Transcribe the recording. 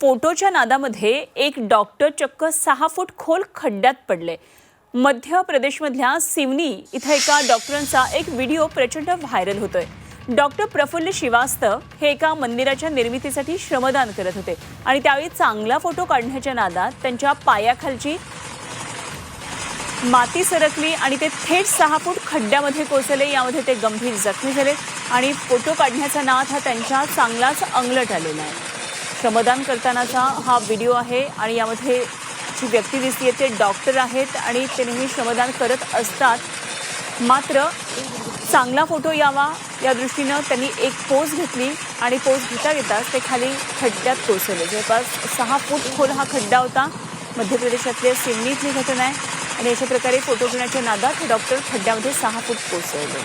फोटोच्या नादामध्ये एक डॉक्टर चक्क सहा फूट खोल खड्ड्यात पडले. मध्य प्रदेशमधल्या सिवनी इथं एका डॉक्टरांचा एक व्हिडिओ प्रचंड व्हायरल होतोय. डॉक्टर प्रफुल्ल श्रीवास्तव हे एका मंदिराच्या निर्मितीसाठी श्रमदान करत होते आणि त्यावेळी चांगला फोटो काढण्याच्या नादात त्यांच्या पायाखालची माती सरकली आणि ते थेट सहा फूट खड्ड्यामध्ये कोसळले. यामध्ये ते गंभीर जखमी झाले आणि फोटो काढण्याचा नाद हा त्यांच्या चांगलाच अंगलट आलेला आहे. श्रमदान करतानाचा हा व्हिडिओ आहे आणि यामध्ये जी व्यक्ती दिसते ते डॉक्टर आहेत आणि ते नेहमी श्रमदान करत असतात. मात्र चांगला फोटो यावा या दृष्टीनं त्यांनी एक पोज घेतली आणि पोज घेता घेताच ते खाली खड्ड्यात कोसळले. जवळपास सहा फूट खोल हा खड्डा होता. मध्य प्रदेशातल्या सिवनी इथली घटना आहे आणि अशा प्रकारे फोटो घेण्याच्या नादात हे डॉक्टर खड्ड्यामध्ये सहा फूट कोसळले.